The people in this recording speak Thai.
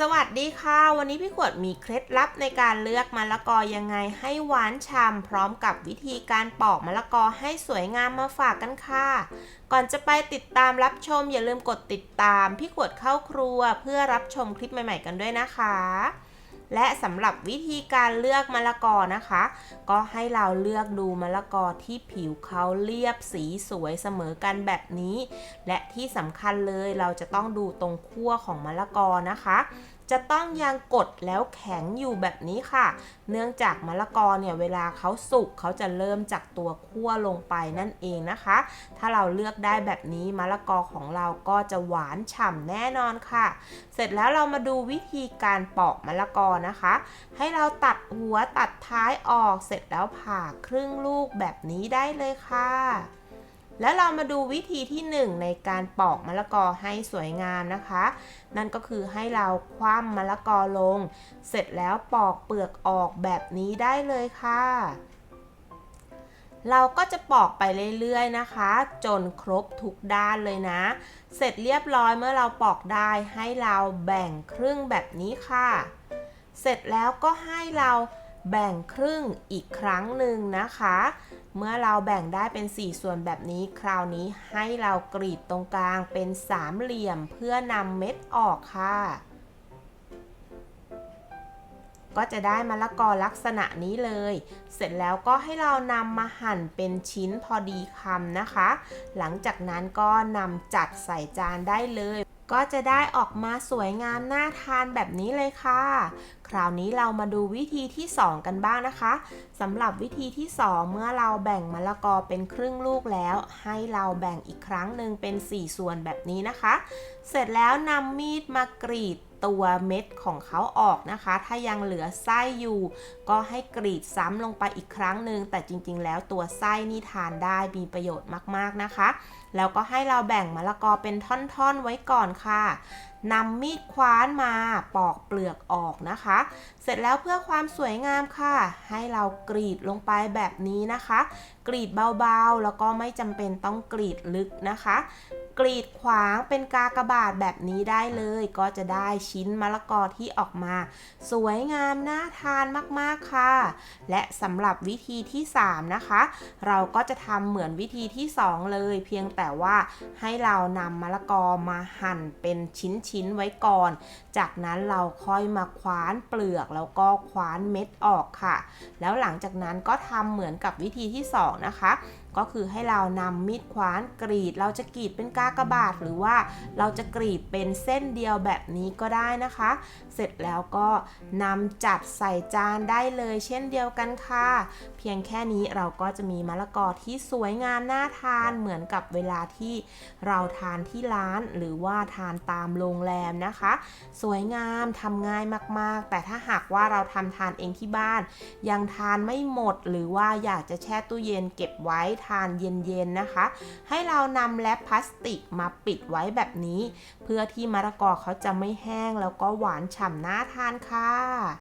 สวัสดีค่ะ วันนี้พี่ขวดมีเคล็ดลับในการเลือกมะละกอยังไงให้หวานฉ่ำพร้อมกับวิธีการปอกมะละกอให้สวยงามมาฝากกันค่ะ ก่อนจะไปติดตามรับชมอย่าลืมกดติดตาม พี่ขวดเข้าครัวเพื่อรับชมคลิปใหม่ ๆ กันด้วยนะคะ และสำหรับวิธีการเลือกมะละกอนะคะ ก็ให้เราเลือกดูมะละกอที่ผิวเขาเรียบสีสวยเสมอกันแบบนี้ และที่สำคัญเลยเราจะต้องดูตรงขั้วของมะละกอนะคะ จะต้องยังกดแล้วแข็งอยู่แบบนี้ค่ะ เนื่องจากมะละกอเนี่ยเวลาเขาสุกเขาจะเริ่มจากตัวขั้วลงไปนั่นเองนะคะ ถ้าเราเลือกได้แบบนี้มะละกอของเราก็จะหวานฉ่ำแน่นอนค่ะ เสร็จแล้วเรามาดูวิธีการปอกมะละกอนะคะ ให้เราตัดหัวตัดท้ายออกเสร็จแล้วผ่าครึ่งลูกแบบนี้ได้เลยค่ะ แล้วเรามาดูวิธีที่ 1 ในการปอกมะละกอให้สวยงามนะคะ นั่นก็คือให้เราคว่ำมะละกอลง เสร็จแล้วปอกเปลือกออกแบบนี้ได้เลยค่ะ เราก็จะปอกไปเรื่อยๆนะคะ จนครบทุกด้านเลยนะ เสร็จเรียบร้อยเมื่อเราปอกได้ให้เราแบ่งครึ่งแบบนี้ค่ะ เสร็จแล้วก็ให้เรา แบ่งครึ่งอีกครั้งหนึ่งนะคะ เมื่อเราแบ่งได้เป็น 4 ส่วนแบบนี้ คราวนี้ให้เรากรีดตรงกลางเป็นสามเหลี่ยมเพื่อนำเม็ดออกค่ะ ก็จะได้มะละกอลักษณะนี้เลย เสร็จแล้วก็ให้เรานำมาหั่นเป็นชิ้นพอดีคำนะคะ หลังจากนั้นก็นำจัดใส่จานได้เลย ก็จะได้ออกมาสวยงามน่าทานแบบนี้เลยค่ะ คราวนี้เรามาดูวิธีที่ 2 กันบ้างนะคะสำหรับวิธีที่ 2 เมื่อเราแบ่งมะละกอเป็นครึ่งลูกแล้ว ให้เราแบ่งอีกครั้งหนึ่งเป็น 4 ส่วนแบบนี้นะคะ เสร็จแล้วนำมีดมากรีดตัวเม็ดของเขาออกนะคะ ถ้ายังเหลือไส้อยู่ ก็ให้กรีดซ้ำลงไปอีกครั้งหนึ่งแต่จริงๆ แล้วตัวไส้นี่ทานได้มีประโยชน์มากๆนะคะ แล้วก็ให้เราแบ่งมะละกอเป็นท่อนๆไว้ก่อนค่ะนำมีดคว้านมาปอกเปลือกออกนะคะ เสร็จแล้วเพื่อความสวยงามค่ะ ให้เรากรีดลงไปแบบนี้นะคะ กรีดเบาๆ แล้วก็ไม่จำเป็นต้องกรีดลึกนะคะ กรีดขวางเป็นกากบาทแบบนี้ได้เลย ก็จะได้ชิ้นมะละกอที่ออกมา สวยงามน่าทานมากๆค่ะ และสำหรับวิธีที่ 3 นะคะ เราก็จะทำเหมือนวิธีที่ 2 เลย เพียงแต่ว่าให้เรานำมะละกอมาหั่นเป็นชิ้นๆไว้ก่อน จากนั้นเราค่อยมาคว้านเปลือกแล้วก็คว้านเม็ดออกค่ะ แล้วหลังจากนั้นก็ทำเหมือนกับวิธีที่ 2 นะคะ ก็คือให้เรานำมีดคว้านกรีด เราจะกรีดเป็นกากบาท หรือว่าเราจะกรีดเป็นเส้นเดียวแบบนี้ก็ได้นะคะ เสร็จแล้วก็นำจัดใส่จานได้เลยเช่นเดียวกันค่ะ เพียงแค่นี้เราก็จะมีมะละกอที่สวยงามน่าทานเหมือนกับเวลาที่เราทานที่ร้านหรือว่าทานตามโรงแรมนะคะ สวยงามทำง่ายมากๆ แต่ถ้าหากว่าเราทำทานเองที่บ้าน ยังทานไม่หมดหรือว่าอยากจะแช่ตู้เย็นเก็บไว้ทานเย็นๆนะคะ ให้เรานำแรปพลาสติกมาปิดไว้แบบนี้ เพื่อที่มะละกอเขาจะไม่แห้งแล้วก็หวานฉ่ำน่าทานค่ะ